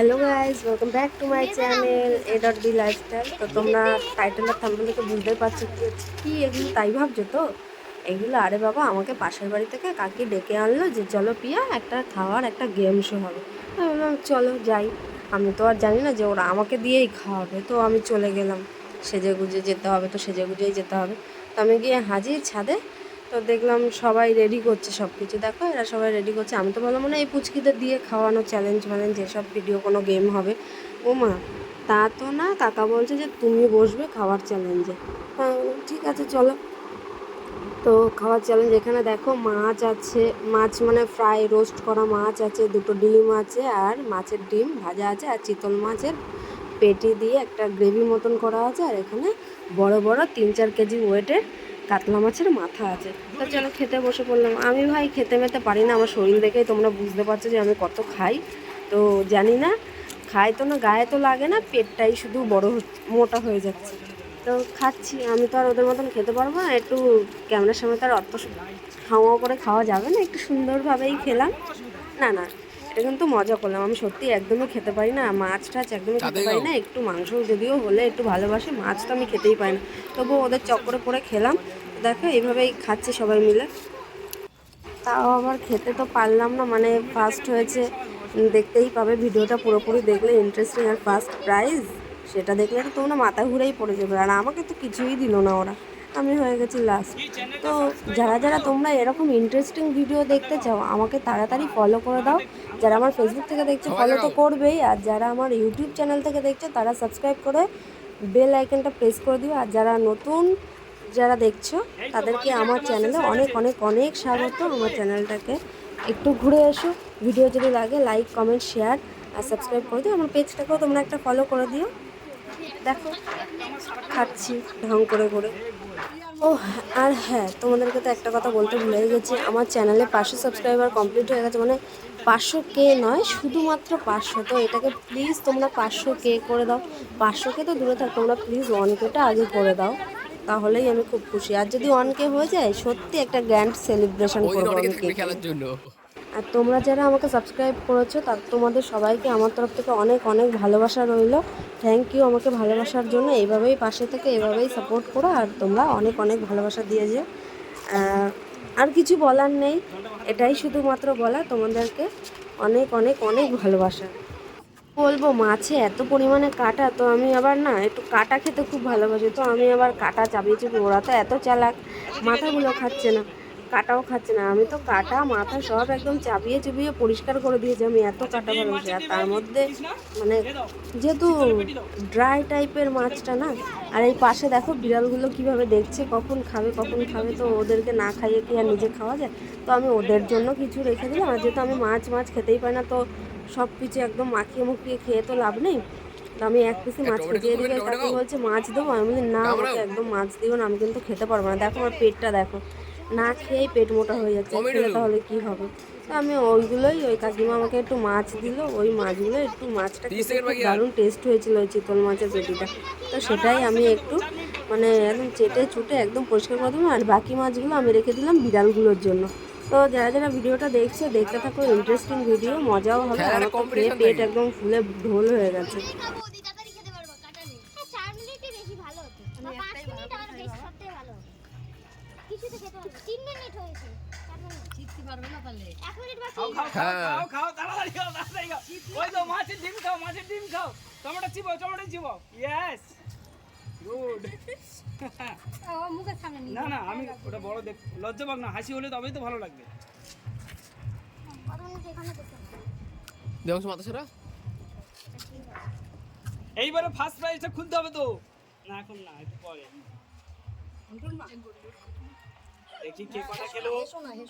Hello guys welcome back to my channel A dot B lifestyle তো তোমরা title আর thumbnail থেকে বুঝতেই পারছ কি কি এগুলো, তাই ভাবছ তো? এগুলো, আরে বাবা, আমাকে পাশের বাড়ি থেকে কাকি ডেকে আনলো যে, চলো পিয়া, একটা খাওয়ার, একটা গেম শো হবে। বললাম, চলো যাই। আমি তো আর জানি না যে ওরা আমাকে দিয়েই খাওয়াবে। তো আমি চলে গেলাম, সেজে গুজে যেতে হবে, তো সেজে গুজেই যেতে হবে। তো আমি গিয়ে হাজির ছাদে তো দেখলাম সবাই রেডি করছে সব কিছু দেখো, এরা সবাই রেডি করছে। আমি তো বললাম মানে এই পুচকিদের দিয়ে খাওয়ানো চ্যালেঞ্জ ম্যালেঞ্জ এসব ভিডিও কোনো গেম হবে। ও মা, তা তো না, কাকা বলছে যে তুমি বসবে খাওয়ার চ্যালেঞ্জে ঠিক আছে, চলো। তো খাওয়ার চ্যালেঞ্জ এখানে দেখো, মাছ আছে, মাছ মানে ফ্রাই রোস্ট করা মাছ আছে, দুটো ডিম আছে, আর মাছের ডিম ভাজা আছে, আর চিতল মাছের পেটি দিয়ে একটা গ্রেভি মতন করা আছে, আর এখানে বড় বড় তিন চার কেজি ওয়েটের কাতলা মাছের মাথা আছে। তো চলো খেতে বসে পড়লাম। আমি ভাই খেতে মেতে পারি না, আমার শরীর দেখেই তোমরা বুঝতে পারছ যে আমি কত খাই। তো জানি না, খাই তো না, গায়ে তো লাগে না, পেটটাই শুধু বড় মোটা হয়ে যাচ্ছে। তো খাচ্ছি, আমি তো আর ওদের মতন খেতে পারব না, একটু ক্যামেরার সামনে তো আর অত হাওয়া করে খাওয়া যাবে না, একটু সুন্দরভাবেই খেলাম। না না এটা কিন্তু মজা করলাম। আমি সত্যি একদমই খেতে পারি না। মাছ টাছ একদমই খেতে পারি না। একটু মাংস যদিও হলে একটু ভালোবাসি মাছ তো আমি খেতেই পারি না। তবুও ওদের চক্করে পরে খেলাম। দেখো এইভাবেই খাচ্ছি সবাই মিলে। তাও আবার খেতে তো পারলাম না। মানে ফার্স্ট হয়েছে দেখতেই পাবে। ভিডিওটা পুরোপুরি দেখলে ইন্টারেস্টিং আর ফার্স্ট প্রাইজ সেটা দেখলে তো তোমরা মাথা ঘুরেই পড়ে যাবে। আর আমাকে তো কিছুই দিল না ওরা। আমি হয়ে গেছি লাস্ট তো যারা যারা তোমরা এরকম ইন্টারেস্টিং ভিডিও দেখতে চাও আমাকে তাড়াতাড়ি ফলো করে দাও। যারা আমার ফেসবুক থেকে দেখছ ফলো তো করবেই। আর যারা আমার ইউটিউব চ্যানেল থেকে দেখছ তারা সাবস্ক্রাইব করে বেল আইকনটা প্রেস করে দিও। আর যারা নতুন যারা দেখছ তাদেরকে আমার চ্যানেলে অনেক অনেক অনেক স্বাগত। আমার চ্যানেলটাকে একটু ঘুরে এসো। ভিডিও যদি লাগে লাইক কমেন্ট শেয়ার আর সাবস্ক্রাইব করে দিও। আমার পেজটাকেও তোমরা একটা ফলো করে দিও। দেখো খাচ্ছি ঢং করে করে। ও আর হ্যাঁ তোমাদেরকে তো একটা কথা বলতে ভুলে গেছি। আমার চ্যানেলে পাঁচশো সাবস্ক্রাইবার কমপ্লিট হয়ে গেছে মানে পাঁচশো কে নয় শুধুমাত্র পাঁচশো। তো এটাকে প্লিজ তোমরা পাঁচশো কে করে দাও। পাঁচশো কে তো দূরে থাক তোমরা প্লিজ ওয়ান কেটা আগে করে দাও। তাহলেই আমি খুব খুশি। আর যদি ওয়ান কে হয়ে যায় সত্যি একটা গ্র্যান্ড সেলিব্রেশন করব আমি আর তোমরা যারা আমাকে সাবস্ক্রাইব করেছ, তার তোমাদের সবাইকে আমার তরফ থেকে অনেক অনেক ভালোবাসা রইল। থ্যাংক ইউ আমাকে ভালোবাসার জন্য। এইভাবেই পাশে থেকে এভাবেই সাপোর্ট করো আর তোমরা অনেক অনেক ভালোবাসা দিয়ে যে আর কিছু বলার নেই। এটাই শুধুমাত্র বলা তোমাদেরকে অনেক অনেক অনেক ভালোবাসা। বলব, মাছে এত পরিমাণে কাটা, তো আমি আবার না একটু কাটা খেতে খুব ভালোবাসি। তো আমি আবার কাটা চাপিয়েছি ওরা তো এত চালাক, মাথাগুলো খাচ্ছে না। কাটাও খাচ্ছে না। আমি তো কাটা মাথা সব একদম চাপিয়ে চুপিয়ে পরিষ্কার করে দিয়েছি। আমি এত কাটা ভালোবাসি। আর তার মধ্যে মানে যেহেতু ড্রাই টাইপের মাছটা না আর এই পাশে দেখো বিড়ালগুলো কীভাবে দেখছে কখন খাবে কখন খাবে তো ওদেরকে না খাইয়ে কি আর নিজে খাওয়া যায়? তো আমি ওদের জন্য কিছু রেখে দিলাম। আর যেহেতু আমি মাছ মাছ খেতেই পাই না তো সব কিছু একদম মাখিয়ে মুখিয়ে খেয়ে তো লাভ নেই। তো আমি এক পিসি মাছ খেতে খাবে, দিকে টমেটো তাকে বলছে মাছ দেবো। আমি বলি না। আমাকে একদম মাছ দিও না আমি কিন্তু খেতে পারব না। দেখো আমার পেটটা দেখো। না খেয়েই পেট মোটা হয়ে যাচ্ছে তাহলে কি হবে? তো আমি ওইগুলোই ওই কাকিমা আমাকে একটু মাছ দিল ওই মাছগুলো একটু মাছটা আর। দারুণ টেস্ট হয়েছিল ওই চিতল মাছের পেটিটা। তো সেটাই আমি একটু মানে একদম চেটে চুটে একদম পরিষ্কার করে দিলাম আর বাকি মাছগুলো আমি রেখে দিলাম বিড়ালগুলোর জন্য। তো যারা যারা ভিডিওটা দেখছে দেখতে থাকো ইন্টারেস্টিং ভিডিও মজাও হবে আমার খেয়ে পেট একদম ফুলে ঢোল হয়ে গেছে। তিন মিনিট হয়েছে। শিখতে পারবে না তাহলে। এক মিনিট বাকি। খাও খাও। খাও খাও তাড়াতাড়ি খাও তাড়াতাড়ি খাও। ওই তো মাছের ডিম খাও মাছের ডিম খাও। টমেটো চিবাও টমেটো চিবাও ইয়েস গুড মুখের সামনে না না আমি ওটা বড় দেখ লজ্জা পাক না হাসি হলে তবেই তো ভালো লাগবে? দেখো মাথা সেরা এইবারে ফার্স্ট প্রাইজটা খুলতে হবে তো। না এখন না একটু পরে। দেখি কে কটা খেলো।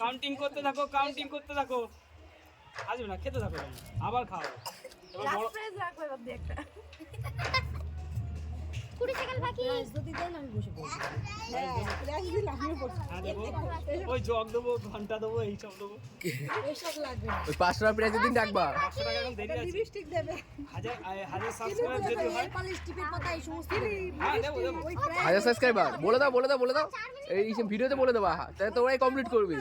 কাউন্টিং করতে থাকো কাউন্টিং করতে থাকো। আসবে না, খেতে থাকো আবার খাও। এবার বড় রাখবে সেকেন্ড বাকি যদি দেন আমি বসে পড়ব। হ্যাঁ দেবো ওই জগ দেবো ঘণ্টা দেবো এইসব দেবো। এসব লাগবে ওই পাঁচশো টাকা প্রাইজের দিন ডাকবা। পাঁচশো টাকা এখন দেরি আছে। লিপস্টিক দেবে। হাজার হাজার সাবস্ক্রাইব যদি পালিশ টিপের পাতা এই সমস্ত দেবে। দেবো দেবো। ওই হাজার সাবস্ক্রাইবার বলে দাও বলে দাও বলে দাও। এই ভিডিওতে বলে দেবা। তাহলে তোরাই কমপ্লিট করবি।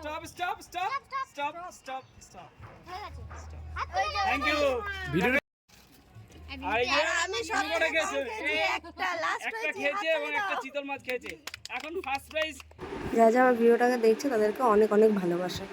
Stop stop stop stop stop stop হয়ে গেছে। হাত তুলে থ্যাংক ইউ ভিডিও আর এই যে শুরু করে একটা খেয়েছে এবং একটা চিতল মাছ খেয়েছে। এখন ফার্স্ট প্রাইজ যা যা আমার ভিডিওটাকে দেখছে তাদেরকে অনেক অনেক ভালোবাসা।